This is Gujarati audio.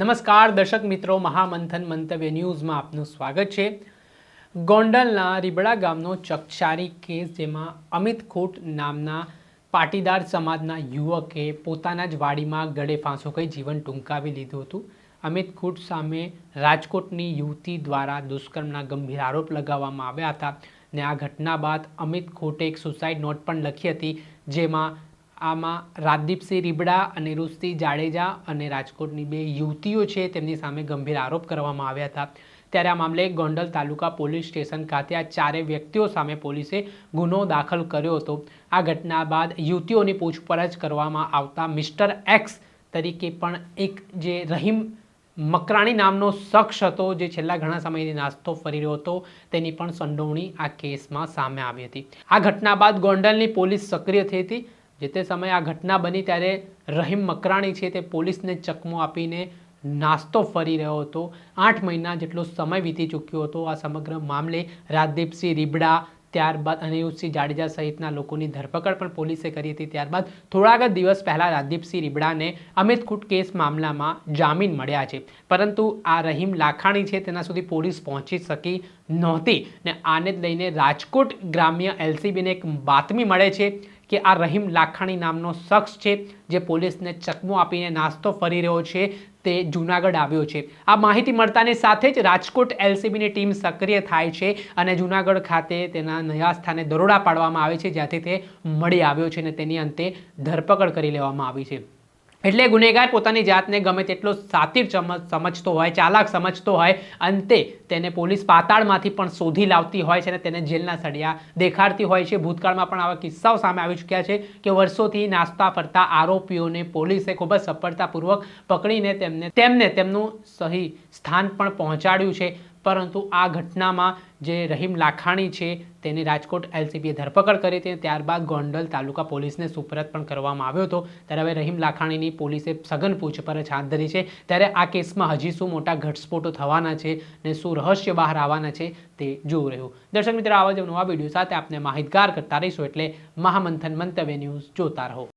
નમસ્કાર, દર્શક મિત્રો, મહામંથન મંતવ્ય ન્યૂઝમાં આપનું સ્વાગત છે. ગોંડલના રીબડા ગામનો ચકચારી કેસ જેમાં અમિત ખોટ નામના પાટીદાર સમાજના યુવકે પોતાના જ વાડીમાં ગળે ફાંસો કહી જીવન ટૂંકાવી લીધું હતું. અમિત ખોટ સામે રાજકોટની યુવતી દ્વારા દુષ્કર્મના ગંભીર આરોપ લગાવવામાં આવ્યા હતા ને આ ઘટના બાદ અમિત ખોટે એક સુસાઇડ નોટ પણ લખી હતી, જેમાં આમાં રાજદીપસિંહ રીબડા અને રુસ્તી જાડેજા અને રાજકોટની બે યુવતીઓ છે, તેમની સામે ગંભીર આરોપ કરવામાં આવ્યા હતા. ત્યારે આ મામલે ગોંડલ તાલુકા પોલીસ સ્ટેશન ખાતે આ ચારે વ્યક્તિઓ સામે પોલીસે ગુનો દાખલ કર્યો હતો. આ ઘટના બાદ યુવતીઓની પૂછપરછ કરવામાં આવતા મિસ્ટર એક્સ તરીકે પણ એક જે રહીમ મકરાણી નામનો શખ્સ હતો, જે છેલ્લા ઘણા સમયથી નાસ્તો ફરી રહ્યો હતો, તેની પણ સંડોવણી આ કેસમાં સામે આવી હતી. આ ઘટના બાદ ગોંડલની પોલીસ સક્રિય થઈ હતી. જે તે સમયે આ ઘટના બની ત્યારે રહીમ મકરાણી છે તે પોલીસને ચકમો આપીને નાસ્તો ફરી રહ્યો હતો. આઠ મહિના જેટલો સમય વીતી ચૂક્યો હતો. આ સમગ્ર મામલે રાજદીપસિંહ રીબડા ત્યારબાદ અનિરુદ્ધસિંહ જાડેજા સહિતના લોકોની ધરપકડ પણ પોલીસે કરી હતી. ત્યારબાદ થોડાક જ દિવસ પહેલાં રાજદીપસિંહ રીબડાને અમિત ખૂટ કેસ મામલામાં જામીન મળ્યા છે. પરંતુ આ રહીમ લાખાણી છે તેના સુધી પોલીસ પહોંચી શકી નહોતી ને આને જ લઈને રાજકોટ ગ્રામ્ય એલસીબીને એક બાતમી મળે છે કે આ રહીમ લાખાણી નામનો શખ્સ છે જે પોલીસને ચકમો આપીને નાસ્તો ફરી રહ્યો છે, તે જૂનાગઢ આવ્યો છે. આ માહિતી મળતાની સાથે જ રાજકોટ એલસીબીની ટીમ સક્રિય થાય છે અને જૂનાગઢ ખાતે તેના નયા સ્થાને દરોડા પાડવામાં આવે છે, જ્યાંથી તે મળી આવ્યો છે અને તેની અંતે ધરપકડ કરી લેવામાં આવી છે. એટલે ગુનેગાર પોતાની જાતને ગમે તેટલો સાતીર સમજતો હોય, ચાલાક સમજતો હોય, અંતે તેને પોલીસ પાતાળમાંથી પણ શોધી લાવતી હોય છે અને તેને જેલના સળિયા દેખાડતી હોય છે. ભૂતકાળમાં પણ આવા કિસ્સાઓ સામે આવી ચૂક્યા છે કે વર્ષોથી નાસ્તા ફરતા આરોપીઓને પોલીસે ખૂબ જ સફળતાપૂર્વક પકડીને તેમને તેમને તેમનું સહી સ્થાન પણ પહોંચાડ્યું છે. પરંતુ આ ઘટનામાં જે રહીમ લાખાણી છે તેની રાજકોટ એલસીબીએ ધરપકડ કરી હતી ત્યારબાદ ગોંડલ તાલુકા પોલીસને સુપરત પણ કરવામાં આવ્યો હતો. ત્યારે હવે રહીમ લાખાણીની પોલીસે સઘન પૂછપરછ હાથ ધરી છે. ત્યારે આ કેસમાં હજી શું મોટા ઘટસ્ફોટો થવાના છે ને શું રહસ્ય બહાર આવવાના છે તે જોવું રહ્યું. દર્શક મિત્રો, આવા જ નવા વીડિયો સાથે આપને માહિતગાર કરતા રહીશું એટલે મહામંથન મંતવ્ય ન્યૂઝ જોતા રહો.